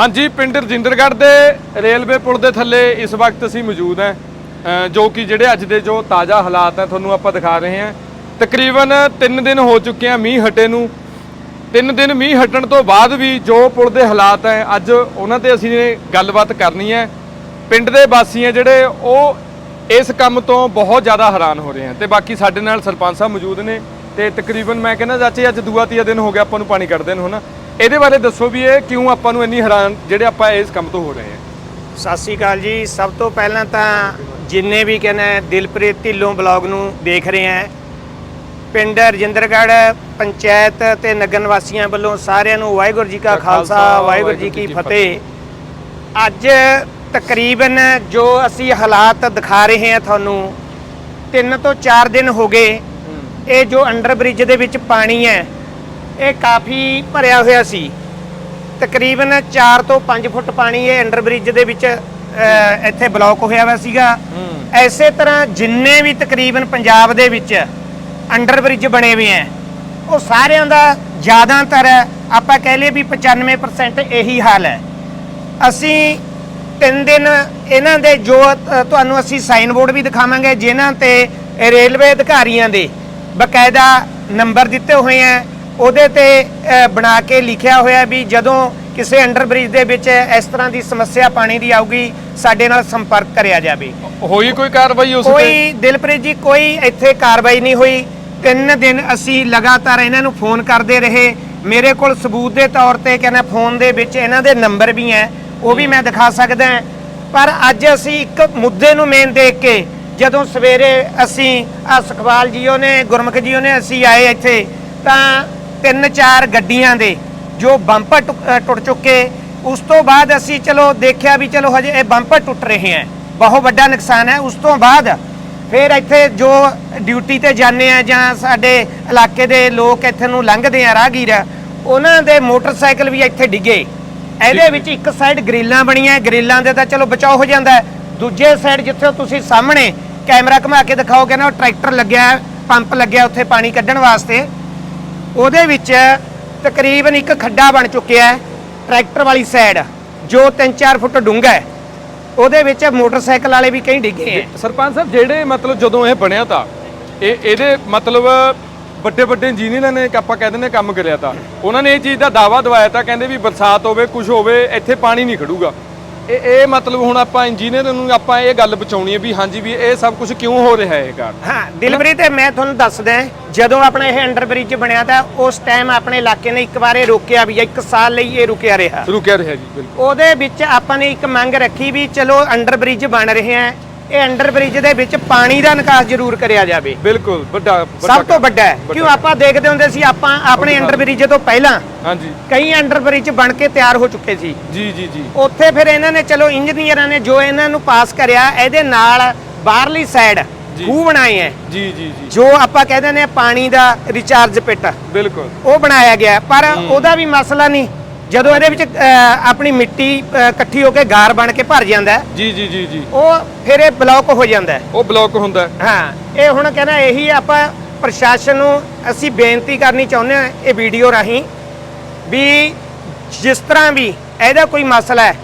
ਹਾਂਜੀ, ਪਿੰਡ ਰਜਿੰਦਰਗੜ੍ਹ ਦੇ ਰੇਲਵੇ ਪੁਲ ਦੇ ਥੱਲੇ ਇਸ ਵਕਤ ਅਸੀਂ ਮੌਜੂਦ ਹਾਂ ਜੋ ਕਿ ਜਿਹੜੇ ਅੱਜ ਦੇ ਜੋ ਤਾਜ਼ਾ ਹਾਲਾਤ ਹੈ ਤੁਹਾਨੂੰ ਆਪਾਂ ਦਿਖਾ ਰਹੇ ਹਾਂ। ਤਕਰੀਬਨ 3 ਦਿਨ ਹੋ ਚੁੱਕੇ ਆ ਮੀਂਹ ਹਟੇ ਨੂੰ। 3 ਦਿਨ ਮੀਂਹ ਹਟਣ ਤੋਂ ਬਾਅਦ ਵੀ ਜੋ ਪੁਲ ਦੇ ਹਾਲਾਤ ਹੈ ਅੱਜ ਉਹਨਾਂ ਤੇ ਅਸੀਂ ਗੱਲਬਾਤ ਕਰਨੀ ਹੈ। ਪਿੰਡ ਦੇ ਵਾਸੀ ਹੈ ਜਿਹੜੇ, ਉਹ ਇਸ ਕੰਮ ਤੋਂ ਬਹੁਤ ਜ਼ਿਆਦਾ ਹੈਰਾਨ ਹੋ ਰਹੇ ਹਨ ਤੇ ਬਾਕੀ ਸਾਡੇ ਨਾਲ ਸਰਪੰਚ ਸਾਹਿਬ ਮੌਜੂਦ ਨੇ ਤੇ ਤਕਰੀਬਨ ਮੈਂ ਕਹਿੰਦਾ, ਚਾਚੇ, ਅੱਜ ਦੂਆ ਤੀਆ ਦਿਨ ਹੋ ਗਿਆ, ਆਪਾਂ ਨੂੰ ਪਾਣੀ ਕੱਢਦੇ ਨੂੰ, ਹਨਾ? ਇਹਦੇ ਬਾਰੇ ਦੱਸੋ ਵੀ ਇਹ ਕਿਉਂ ਆਪਾਂ ਨੂੰ ਇੰਨੀ ਹੈਰਾਨ ਜਿਹੜੇ ਆਪਾਂ ਇਸ ਕੰਮ ਤੋਂ ਹੋ ਰਹੇ ਹਾਂ? ਸਤਿ ਸ਼੍ਰੀ ਅਕਾਲ ਜੀ। ਸਭ ਤੋਂ ਪਹਿਲਾਂ ਤਾਂ ਜਿੰਨੇ ਵੀ ਕਹਿੰਦੇ ਦਿਲਪ੍ਰੀਤ ਢਿੱਲੋਂ ਬਲੌਗ ਨੂੰ ਦੇਖ ਰਹੇ ਹੈ ਪਿੰਡ ਰਜਿੰਦਰਗੜ੍ਹ ਪੰਚਾਇਤ ਤੇ ਨਗਰ ਨਿਵਾਸੀਆਂ ਵੱਲੋਂ ਸਾਰਿਆਂ ਨੂੰ ਵਾਹਿਗੁਰੂ ਜੀ ਕਾ ਖਾਲਸਾ ਵਾਹਿਗੁਰੂ ਜੀ ਕੀ ਫਤਿਹ। ਅੱਜ ਤਕਰੀਬਨ ਜੋ ਅਸੀਂ ਹਾਲਾਤ ਦਿਖਾ ਰਹੇ ਹਾਂ ਤੁਹਾਨੂੰ ਤਿੰਨ ਤੋਂ 4 ਦਿਨ ਹੋ ਗਏ ਇਹ ਜੋ ਅੰਡਰ ਬ੍ਰਿਜ ਦੇ ਵਿੱਚ ਪਾਣੀ ਹੈ ਇਹ ਕਾਫੀ ਭਰਿਆ ਹੋਇਆ ਸੀ। ਤਕਰੀਬਨ 4 ਤੋਂ 5 ਫੁੱਟ ਪਾਣੀ ਇਹ ਅੰਡਰ ਬ੍ਰਿਜ ਦੇ ਵਿੱਚ ਇੱਥੇ ਬਲੌਕ ਹੋਇਆ ਹੋਇਆ ਸੀਗਾ। ਐਸੇ ਤਰ੍ਹਾਂ ਜਿੰਨੇ ਵੀ ਤਕਰੀਬਨ ਪੰਜਾਬ ਦੇ ਵਿੱਚ ਅੰਡਰ ਬ੍ਰਿਜ ਬਣੇ ਹੋਏ ਹੈ ਉਹ ਸਾਰਿਆਂ ਦਾ ਜ਼ਿਆਦਾਤਰ ਆਪਾਂ ਕਹਿ ਲਈਏ ਵੀ 95% ਇਹੀ ਹਾਲ ਹੈ ਅਸੀਂ ਤਿੰਨ ਦਿਨ ਇਹਨਾਂ ਦੇ ਜੋ ਤੁਹਾਨੂੰ ਅਸੀਂ ਸਾਈਨ ਬੋਰਡ ਵੀ ਦਿਖਾਵਾਂਗੇ ਜਿਨ੍ਹਾਂ ਤੇ ਰੇਲਵੇ ਅਧਿਕਾਰੀਆਂ ਦੇ ਬਕਾਇਦਾ ਨੰਬਰ ਦਿੱਤੇ ਹੋਏ ਆ ਉਹਦੇ ਤੇ ਬਣਾ ਕੇ ਲਿਖਿਆ ਹੋਇਆ ਵੀ ਜਦੋਂ ਕਿਸੇ ਅੰਡਰ ਬ੍ਰਿਜ ਦੇ ਵਿੱਚ ਇਸ ਤਰ੍ਹਾਂ ਦੀ ਸਮੱਸਿਆ ਪਾਣੀ ਦੀ ਆਊਗੀ ਸਾਡੇ ਨਾਲ ਸੰਪਰਕ ਕਰਿਆ ਜਾਵੇ। ਹੋਈ ਕੋਈ ਕਾਰਵਾਈ ਉਸ ਤੇ? ਕੋਈ ਦਿਲਪ੍ਰੀਤ ਜੀ ਕੋਈ ਇੱਥੇ ਕਾਰਵਾਈ ਨਹੀਂ ਹੋਈ। ਤਿੰਨ ਦਿਨ ਅਸੀਂ ਲਗਾਤਾਰ ਇਹਨਾਂ ਨੂੰ ਫੋਨ ਕਰਦੇ ਰਹੇ। ਮੇਰੇ ਕੋਲ ਸਬੂਤ ਦੇ ਤੌਰ ਤੇ ਕਹਿੰਦਾ ਫੋਨ ਦੇ ਵਿੱਚ ਇਹਨਾਂ ਦੇ ਨੰਬਰ ਵੀ ਹੈ ਉਹ ਵੀ ਮੈਂ ਦਿਖਾ ਸਕਦਾ। ਪਰ ਅੱਜ ਅਸੀਂ ਇੱਕ ਮੁੱਦੇ ਨੂੰ ਮੇਨ ਦੇਖ ਕੇ ਜਦੋਂ ਸਵੇਰੇ ਅਸੀਂ ਆ ਸੁਖਵਾਲ ਜੀਓ ਨੇ ਗੁਰਮੁਖ ਜੀਓ ਨੇ ਅਸੀਂ ਆਏ ਇੱਥੇ ਤਾਂ ਤਿੰਨ ਚਾਰ ਗੱਡੀਆਂ ਦੇ ਜੋ ਬੰਪਰ ਟੁੱਟ ਚੁੱਕੇ। ਉਸ ਤੋਂ ਬਾਅਦ ਅਸੀਂ ਚਲੋ ਦੇਖਿਆ ਵੀ ਚਲੋ ਹਜੇ ਇਹ ਬੰਪਰ ਟੁੱਟ ਰਹੇ ਹੈ। ਬਹੁਤ ਵੱਡਾ ਨੁਕਸਾਨ ਹੈ। ਉਸ ਤੋਂ ਬਾਅਦ ਫਿਰ ਇੱਥੇ ਜੋ ਡਿਊਟੀ ਤੇ ਜਾਂਦੇ ਆ ਜਾਂ ਸਾਡੇ ਇਲਾਕੇ ਦੇ ਲੋਕ ਇੱਥੇ ਨੂੰ ਲੰਘਦੇ ਆ ਰਾਹਗੀਰ ਉਹਨਾਂ ਦੇ ਮੋਟਰਸਾਈਕਲ ਵੀ ਇੱਥੇ ਡਿੱਗੇ। ਇਹਦੇ ਵਿੱਚ ਇੱਕ ਸਾਈਡ ਗ੍ਰਿਲਾਂ ਬਣੀਆਂ ਗ੍ਰਿਲਾਂ ਦੇ ਤਾਂ ਚਲੋ ਬਚਾਓ ਹੋ ਜਾਂਦਾ ਹੈ। ਦੂਜੇ ਸਾਈਡ ਜਿੱਥੇ ਤੁਸੀਂ ਸਾਹਮਣੇ ਕੈਮਰਾ ਘੁਮਾ ਕੇ ਦਿਖਾਓਗੇ ਨਾ ਉਹ ਟਰੈਕਟਰ ਲੱਗਿਆ ਪੰਪ ਲੱਗਿਆ ਉੱਥੇ ਪਾਣੀ ਕੱਢਣ ਵਾਸਤੇ। ਉਹਦੇ ਵਿੱਚ ਤਕਰੀਬਨ ਇੱਕ ਖੱਡਾ ਬਣ ਚੁੱਕਿਆ ਹੈ, ਟਰੈਕਟਰ ਵਾਲੀ ਸਾਈਡ ਜੋ 3-4 ਫੁੱਟ ਡੂੰਘਾ ਹੈ। ਉਹਦੇ ਵਿੱਚ ਮੋਟਰਸਾਈਕਲ ਵਾਲੇ ਵੀ ਕਈ ਡਿੱਗੇ ਹੈ ਸਰਪੰਚ ਸਾਹਿਬ, ਜਿਹੜੇ ਮਤਲਬ ਜਦੋਂ ਇਹ ਬਣਿਆ ਤਾਂ, ਇਹ ਇਹਦੇ ਮਤਲਬ ਵੱਡੇ ਵੱਡੇ ਇੰਜੀਨੀਅਰਾਂ ਨੇ ਆਪਾਂ ਕਹਿ ਦਿੰਦੇ ਕੰਮ ਕਰਿਆ ਤਾਂ, ਉਹਨਾਂ ਨੇ ਇਹ ਚੀਜ਼ ਦਾ ਦਾਵਾ ਦਵਾਇਆ ਤਾਂ, ਕਹਿੰਦੇ ਵੀ ਬਰਸਾਤ ਹੋਵੇ ਕੁਝ ਹੋਵੇ, ਇੱਥੇ ਪਾਣੀ ਨਹੀਂ ਖੜੂਗਾ। ਇਹ ਇਹ ਮਤਲਬ ਹੁਣ ਆਪਾਂ ਇੰਜੀਨੀਅਰ ਨੂੰ ਆਪਾਂ ਇਹ ਗੱਲ ਬਚਾਉਣੀ ਹੈ ਵੀ ਹਾਂਜੀ ਵੀ ਇਹ ਸਭ ਕੁਝ ਕਿਉਂ ਹੋ ਰਿਹਾ ਹੈ ਇਹ ਕਾਰਨ? ਹਾਂ ਦਿਲਬਰੀ ਤੇ ਮੈਂ ਤੁਹਾਨੂੰ ਦੱਸਦਾ ਜਦੋਂ ਆਪਣਾ ਇਹ ਅੰਡਰ ਬ੍ਰਿਜ ਬਣਿਆ ਤਾਂ ਉਸ ਟਾਈਮ ਆਪਣੇ ਇਲਾਕੇ ਨੇ ਇੱਕ ਵਾਰ ਇਹ ਰੋਕਿਆ ਵੀ ਇੱਕ ਸਾਲ ਲਈ ਇਹ ਰੁਕਿਆ ਰਿਹਾ। ਰੁਕਿਆ ਰਿਹਾ ਜੀ ਬਿਲਕੁਲ। ਉਹਦੇ ਵਿੱਚ ਆਪਾਂ ਨੇ ਇੱਕ ਮੰਗ ਰੱਖੀ ਵੀ ਚਲੋ ਅੰਡਰ ਬ੍ਰਿਜ ਬਣ ਰਹੇ ਆ ਇਹ ਅੰਡਰ ਬ੍ਰਿਜ ਦੇ ਵਿੱਚ ਪਾਣੀ ਦਾ ਨਿਕਾਸ ਜ਼ਰੂਰ ਕਰਿਆ ਜਾਵੇ। ਬਿਲਕੁਲ ਵੱਡਾ ਸਭ ਤੋਂ ਵੱਡਾ ਹੈ। ਕਿਉਂ ਆਪਾਂ ਦੇਖਦੇ ਹੁੰਦੇ ਸੀ ਆਪਾਂ ਆਪਣੇ ਅੰਡਰ ਬ੍ਰਿਜ ਤੋਂ ਪਹਿਲਾਂ ਹਾਂਜੀ। ਕਈ ਅੰਡਰ ਬ੍ਰਿਜ ਬਣ ਕੇ ਤਿਆਰ ਹੋ ਚੁੱਕੇ ਸੀ। ਜੀ ਜੀ ਜੀ। ਉੱਥੇ ਫਿਰ ਇਹਨਾਂ ਨੇ ਚਲੋ ਇੰਜੀਨੀਅਰਾਂ ਨੇ ਜੋ ਇਹਨਾਂ ਨੂੰ ਪਾਸ ਕਰਿਆ ਇਹਦੇ ਨਾਲ ਬਾਹਰਲੀ ਸਾਈਡ। ਖੂਹ ਬਣਾਏ ਹੈ। ਜੀ ਜੀ ਜੀ। ਜੋ ਆਪਾਂ ਕਹਿੰਦੇ ਨੇ ਪਾਣੀ ਦਾ ਰਿਚਾਰਜ ਪਿੱਟ ਬਿਲਕੁਲ। ਉਹ ਬਣਾਇਆ ਗਿਆ। ਪਰ ਉਹਦਾ ਵੀ ਮਸਲਾ ਨਹੀਂ। ਜਦੋਂ ਇਹਦੇ ਵਿੱਚ ਅਹ, ਆਪਣੀ ਮਿੱਟੀ ਅਹ, ਇਕੱਠੀ ਹੋ ਕੇ ਗਾਰ ਬਣ ਕੇ ਭਰ ਜਾਂਦਾ ਹੈ, ਜੀ ਜੀ ਜੀ ਜੀ ਉਹ ਫਿਰ ਇਹ ਬਲੌਕ ਹੋ ਜਾਂਦਾ ਹੈ। ਉਹ ਬਲੌਕ ਹੁੰਦਾ ਹੈ। ਹਾਂ ਇਹ ਹੁਣ ਕਹਿੰਦਾ ਇਹੀ ਆਪਾਂ ਪ੍ਰਸ਼ਾਸਨ ਨੂੰ ਅਸੀਂ ਬੇਨਤੀ ਕਰਨੀ ਚਾਹੁੰਦੇ ਹਾਂ ਇਹ ਵੀਡੀਓ ਰਾਹੀਂ ਵੀ ਜਿਸ ਤਰ੍ਹਾਂ ਵੀ ਇਹਦਾ ਕੋਈ ਮਸਲਾ ਹੈ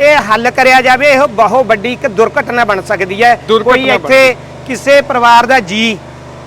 ਇਹ ਹੱਲ ਕਰਿਆ ਜਾਵੇ ਇਹ ਬਹੁਤ ਵੱਡੀ ਇੱਕ ਦੁਰਘਟਨਾ ਬਣ ਸਕਦੀ ਹੈ ਦੁਰਘਟਨਾ ਕੋਈ ਬਣ ਇੱਥੇ ਕਿਸੇ ਪਰਿਵਾਰ ਦਾ ਜੀ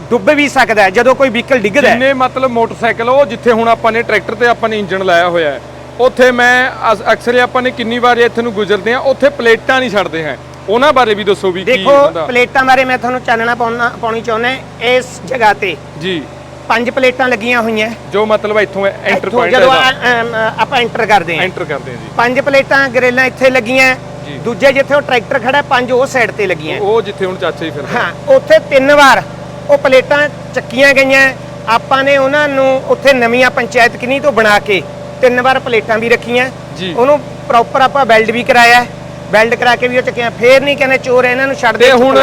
ਡੁੱਬ ਵੀ ਸਕਦਾ ਹੈ ਜਦੋਂ ਕੋਈ ਵਹੀਕਲ ਡਿੱਗਦਾ ਹੈ ਜਿੰਨੇ ਮਤਲਬ ਮੋਟਰਸਾਈਕਲ ਉਹ ਜਿੱਥੇ ਹੁਣ ਆਪਾਂ ਨੇ ਟਰੈਕਟਰ ਤੇ ਆਪਾਂ ਨੇ ਇੰਜਨ ਲਾਇਆ ਹੋਇਆ ਹੈ ਉੱਥੇ ਮੈਂ ਅਕਸਰ ਆਪਾਂ ਨੇ ਕਿੰਨੀ ਵਾਰ ਇੱਥੇ ਨੂੰ ਗੁਜ਼ਰਦੇ ਆ ਉੱਥੇ ਪਲੇਟਾਂ ਨਹੀਂ ਛੱਡਦੇ ਹੈ। ਉਹਨਾਂ ਬਾਰੇ ਵੀ ਦੱਸੋ ਵੀ ਕੀ ਦੇਖੋ ਉਹਨਾਂ ਦਾ। ਪਲੇਟਾਂ ਬਾਰੇ ਮੈਂ ਤੁਹਾਨੂੰ ਚਾਨਣਾ ਪਾਉਣਾ ਪਾਉਣੀ ਚਾਹੁੰਦਾ ਇਸ ਜਗ੍ਹਾ ਤੇ ਜੀ। ਪੰਜ ਪਲੇਟਾਂ ਲੱਗੀਆਂ ਹੋਈਆਂ। ਜੋ ਮਤਲਬ ਇੱਥੋਂ ਐਂਟਰ ਪੁਆਇੰਟ ਜਦੋਂ ਆ- ਆਪਾਂ ਐਂਟਰ ਕਰਦੇ ਹਾਂ। ਐਂਟਰ ਕਰਦੇ ਆ ਜੀ। ਪੰਜ ਪਲੇਟਾਂ ਗਰੇਲਾਂ ਇੱਥੇ ਲੱਗੀਆਂ ਜੀ। ਦੂਜੇ ਜਿੱਥੇ ਉਹ ਟਰੈਕਟਰ ਖੜਾ ਪੰਜ ਉਹ ਸਾਈਡ ਤੇ ਲੱਗੀਆਂ। ਉਹ ਜਿੱਥੇ ਹੁਣ ਚਾਚਾ ਹੀ ਫਿਰਦਾ। ਹਾਂ ਉੱਥੇ ਤਿੰਨ ਵਾਰ ਉਹ ਪਲੇਟਾਂ ਚੱਕੀਆਂ ਗਈਆਂ। ਆਪਾਂ ਨੇ ਉਹਨਾਂ ਨੂੰ ਉੱਥੇ ਨਵੀਆਂ ਪੰਚਾਇਤ ਕਿਨੀ ਤੋਂ ਬਣਾ ਕੇ ਤਿੰਨ ਵਾਰ ਪਲੇਟਾਂ ਵੀ ਰੱਖੀਆਂ ਜੀ। ਉਹਨੂੰ ਪ੍ਰੋਪਰ ਆਪਾਂ ਵੈਲਡ ਵੀ ਕਰਾਇਆ ਵੈਲਡ ਕਰਾ ਕੇ ਵੀ ਉਹ ਚੱਕੀਆਂ ਫੇਰ ਨਹੀਂ ਕਹਿੰਦੇ ਚੋਰ ਇਹਨਾਂ ਨੂੰ ਛੱਡ ਦੇ ਤੇ ਹੁਣ।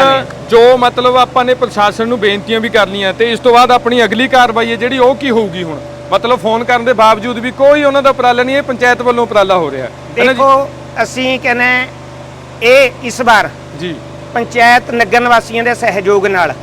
ਜੋ ਮਤਲਬ ਆਪਾਂ ਨੇ ਪ੍ਰਸ਼ਾਸਨ ਨੂੰ ਬੇਨਤੀਆਂ ਵੀ ਕਰਨੀਆਂ ਤੇ ਇਸ ਤੋਂ ਬਾਅਦ ਆਪਣੀ ਅਗਲੀ ਕਾਰਵਾਈ ਹੈ ਜਿਹੜੀ ਉਹ ਕੀ ਹੋਊਗੀ ਹੁਣ ਮਤਲਬ ਫੋਨ ਕਰਨ ਦੇ ਬਾਵਜੂਦ ਵੀ ਕੋਈ ਉਹਨਾਂ ਦਾ ਉਪਰਾਲਾ ਨਹੀਂ ਇਹ ਪੰਚਾਇਤ ਵੱਲੋਂ ਉਪਰਾਲਾ ਹੋ ਰਿਹਾ? ਦੇਖੋ ਅਸੀਂ ਕਹਿੰਦੇ ਇਹ ਇਸ ਵਾਰ ਜੀ ਪੰਚਾਇਤ ਨਗਰ ਨਿਵਾਸੀਆਂ ਦੇ ਸਹਿਯੋਗ ਨਾਲ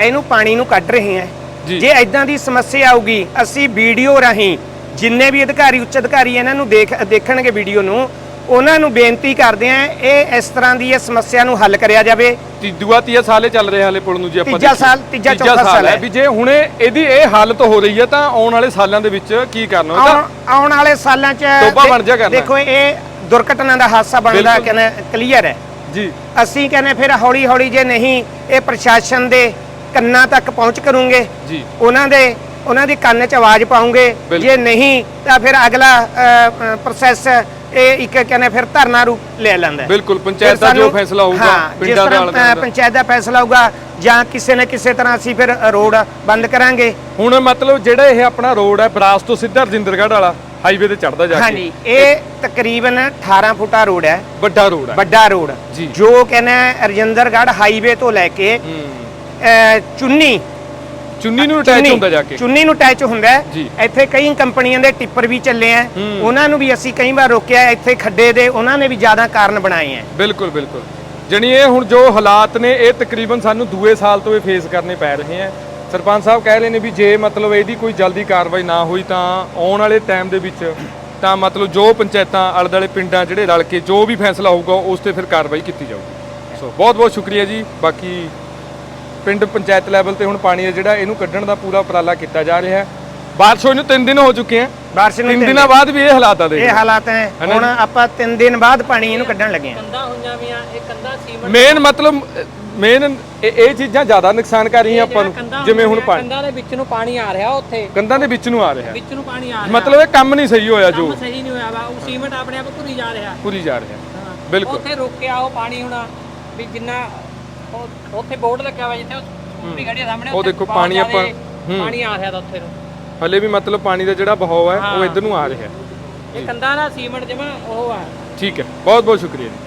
ਇਹਨੂੰ ਪਾਣੀ ਨੂੰ ਕੱਢ ਰਹੇ ਹਾਂ। ਜੇ ਐਦਾਂ ਦੀ ਸਮੱਸਿਆ ਆਊਗੀ ਅਸੀਂ ਵੀਡੀਓ ਰਾਹੀਂ ਜਿੰਨੇ ਵੀ ਅਧਿਕਾਰੀ ਉੱਚ ਅਧਿਕਾਰੀ ਇਹਨਾਂ ਨੂੰ ਦੇਖ ਦੇਖਣਗੇ ਵੀਡੀਓ ਨੂੰ ਉਹਨਾਂ ਨੂੰ ਬੇਨਤੀ ਕਰਦੇ ਆ ਇਹ ਇਸ ਤਰ੍ਹਾਂ ਦੀ ਇਹ ਸਮੱਸਿਆ ਨੂੰ ਹੱਲ ਕਰਿਆ ਜਾਵੇ ਤੀਜੂਆ ਤੀਆ ਸਾਲੇ ਚੱਲ ਰਹੇ ਹਾਲੇ ਪੁਲ ਨੂੰ ਜੀ ਆਪਾਂ ਤੀਜਾ। ਸਾਲ, ਤੀਜਾ ਚੌਥਾ ਸਾਲ ਹੈ। ਵੀ ਜੇ ਹੁਣੇ ਇਹਦੀ ਇਹ ਹਾਲਤ ਹੋ ਰਹੀ ਹੈ ਤਾਂ ਆਉਣ ਵਾਲੇ ਸਾਲਾਂ ਦੇ ਵਿੱਚ ਕੀ ਕਰਨਾ ਇਹਦਾ ਆਉਣ ਵਾਲੇ ਸਾਲਾਂ 'ਚ ਦੇ- ਬਣ ਜਾਇਆ ਕਰਨਾ। ਦੇਖੋ ਇਹ ਦੁਰਘਟਨਾ ਦਾ ਹਾਦਸਾ ਬਣਦਾ। ਕਹਿੰਦੇ ਕਲੀਅਰ ਹੈ ਜੀ ਅਸੀਂ ਕਹਿੰਦੇ ਫਿਰ ਹੌਲੀ ਹੌਲੀ ਜੇ ਨਹੀਂ ਇਹ ਪ੍ਰਸ਼ਾਸਨ ਦੇ ਕੰਨਾਂ ਤੱਕ ਪਹੁੰਚ ਕਰੂੰਗੇ ਜੀ ਉਹਨਾਂ ਦੇ ਉਹਨਾਂ ਦੀ ਕੰਨ 'ਚ ਆਵਾਜ਼ ਪਾਉਂਗੇ। ਜੇ ਨਹੀਂ ਤਾਂ ਫਿਰ ਅਗਲਾ ਪ੍ਰੋਸੈਸ ਇਹ ਇੱਕ ਕਹਿੰਦੇ ਫਿਰ ਧਰਨਾ ਰੂਪ ਲੈ ਲੈਂਦਾ। ਬਿਲਕੁਲ ਪੰਚਾਇਤ ਦਾ ਜੋ ਫੈਸਲਾ ਹੋਊਗਾ ਪਿੰਡਾਂ ਦਾ ਪੰਚਾਇਤ ਦਾ ਫੈਸਲਾ ਹੋਊਗਾ ਜਾਂ ਕਿਸੇ ਨਾ ਕਿਸੇ ਤਰ੍ਹਾਂ ਅਸੀਂ ਫਿਰ ਰੋਡ ਬੰਦ ਕਰਾਂਗੇ। ਹੁਣ ਮਤਲਬ ਜਿਹੜਾ ਇਹ ਆਪਣਾ ਰੋਡ ਹੈ ਬਰਾਸ ਤੋਂ ਸਿੱਧਾ ਰਜਿੰਦਰਗੜ੍ਹ ਵਾਲਾ ਹਾਈਵੇ ਤੇ ਚੜਦਾ ਜਾ ਕੇ। ਹਾਂਜੀ ਇਹ ਤਕਰੀਬਨ 18 ਫੁੱਟਾ ਰੋਡ ਹੈ। ਵੱਡਾ ਰੋਡ ਹੈ। ਵੱਡਾ ਰੋਡ। ਜੀ। ਕਹਿੰਦੇ ਰਜਿੰਦਰਗੜ੍ਹ ਹਾਈਵੇ ਤੋਂ ਲੈ ਕੇ ਚੁੰਨੀ ਚੁੰਨੀ ਨੂੰ ਅਟੈਚ ਹੁੰਦਾ ਜਾ ਕੇ। ਚੁੰਨੀ ਨੂੰ ਅਟੈਚ ਹੁੰਦਾ। ਇੱਥੇ ਕਈ ਕੰਪਨੀਆਂ ਦੇ ਟਿੱਪਰ ਵੀ ਚੱਲੇ ਆ। ਉਹਨਾਂ ਨੂੰ ਵੀ ਅਸੀਂ ਕਈ ਵਾਰ ਰੋਕਿਆ। ਇੱਥੇ ਖੱਡੇ ਦੇ ਉਹਨਾਂ ਨੇ ਵੀ ਜ਼ਿਆਦਾ ਕਾਰਨ ਬਣਾਏ ਆ ਬਿਲਕੁਲ ਬਿਲਕੁਲ। ਜਣੀ ਇਹ ਹੁਣ ਜੋ ਹਾਲਾਤ ਨੇ ਇਹ ਤਕਰੀਬਨ ਸਾਨੂੰ ਦੂਏ ਸਾਲ ਤੋਂ ਇਹ ਫੇਸ ਕਰਨੇ ਪੈ ਰਹੇ ਆ ਸਰਪੰਚ ਸਾਹਿਬ ਕਹਿ ਰਹੇ ਨੇ ਵੀ ਜੇ ਮਤਲਬ ਇਹਦੀ ਕੋਈ ਜਲਦੀ ਕਾਰਵਾਈ ਨਾ ਹੋਈ ਤਾਂ ਆਉਣ ਵਾਲੇ ਟਾਈਮ ਦੇ ਵਿੱਚ ਤਾਂ ਮਤਲਬ ਜੋ ਪੰਚਾਇਤਾਂ ਆਲੇ ਦੁਆਲੇ ਪਿੰਡਾਂ ਜਿਹੜੇ ਰਲ ਕੇ ਜੋ ਵੀ ਫੈਸਲਾ ਹੋਊਗਾ ਉਸ ਤੇ ਫਿਰ ਕਾਰਵਾਈ ਕੀਤੀ ਜਾਊਗੀ। ਸੋ ਬਹੁਤ ਬਹੁਤ ਸ਼ੁਕਰੀਆ ਜੀ। ਬਾਕੀ ਪਿੰਡ ਪੰਚਾਇਤ ਲੈਵਲ ਤੇ ਹੁਣ ਪਾਣੀ ਹੈ ਜਿਹੜਾ ਇਹਨੂੰ ਕੱਢਣ ਦਾ ਪੂਰਾ ਉਪਰਾਲਾ ਕੀਤਾ ਜਾ ਰਿਹਾ ਹੈ। ਬਾਰਿਸ਼ ਹੋਈ ਨੂੰ 3 ਦਿਨ ਹੋ ਚੁੱਕੇ ਆ ਬਾਰਿਸ਼ ਨੂੰ ਤਿੰਨ ਤਿੰਨ ਦਿਨਾਂ ਬਾਅਦ ਵੀ ਇਹ ਹਾਲਾਤ ਆ ਦੇ ਇਹ ਹਾਲਾਤ ਹੈ। ਹੈ ਨਾ ਹੁਣ? ਆਪਾਂ 3 ਦਿਨ ਬਾਅਦ ਪਾਣੀ ਇਹਨੂੰ ਕੱਢਣ ਲੱਗੇ ਆ ਕੰਧਾਂ ਹੋਈਆਂ ਵੀਆਂ ਇਹ ਕੰਧਾਂ ਸੀਮੈਂਟ ਮੇਨ ਮਤਲਬ ਮੇਨ ਇਹ ਚੀਜ਼ਾਂ ਜ਼ਿਆਦਾ ਨੁਕਸਾਨ ਕਰ ਰਹੀਆਂ ਆਪਾਂ ਨੂੰ ਜਿਵੇਂ ਹੁਣ ਪਾਣੀ ਕੰਧਾਂ ਦੇ ਵਿੱਚ ਨੂੰ ਪਾਣੀ ਆ ਰਿਹਾ ਉੱਥੇ। ਕੰਧਾਂ ਦੇ ਵਿੱਚ ਨੂੰ ਆ ਰਿਹਾ। ਵਿੱਚ ਨੂੰ ਪਾਣੀ ਆ ਰਿਹਾ। ਮਤਲਬ ਇਹ ਕੰਮ ਨਹੀਂ ਸਹੀ ਹੋਇਆ ਜੋ। ਕੰਮ ਸਹੀ ਨਹੀਂ ਹੋਇਆ ਵਾ ਉਹ ਸੀਮੈਂਟ ਆਪਣੇ ਆਪ ਘੁਰੀ ਜਾ ਰਿਹਾ। ਪੂਰੀ ਜਾ ਰਿਹਾ। ਹਾਂ। ਬਿਲਕੁਲ। ਉੱਥੇ ਰੋਕਿਆ ਉਹ ਪਾਣੀ ਹੁਣ ਵੀ ਜਿੰਨਾ ਉਹ- ਉੱਥੇ ਬੋਰਡ ਲੱਗਿਆ ਹੋਇਆ ਜਿੱਥੇ ਉਹ ਸਕੂਟਰੀ ਖੜੀ ਆ ਸਾਹਮਣੇ ਉਹ ਉੱਥੇ ਦੇਖੋ ਬਹੁਤ ਪਾਣੀ ਆਪਾਂ- ਜ਼ਿਆਦੇ ਹੂੰ। ਪਾਣੀ ਆ ਰਿਹਾ ਤਾਂ ਉੱਥੇ। ਨੂੰ ਹਲੇ ਵੀ ਮਤਲਬ ਪਾਣੀ ਦਾ ਜਿਹੜਾ ਬਹਾਅ ਹੈ ਉਹ ਹਾਂ। ਇੱਧਰ ਨੂੰ ਆ ਰਿਹਾ। ਇਹ ਕੰਧਾਂ ਦਾ ਸੀਮੈਂਟ ਜਮਾ ਉਹ ਆ। ਠੀਕ ਹੈ ਬਹੁਤ ਬਹੁਤ ਸ਼ੁਕਰੀਆ ਜੀ।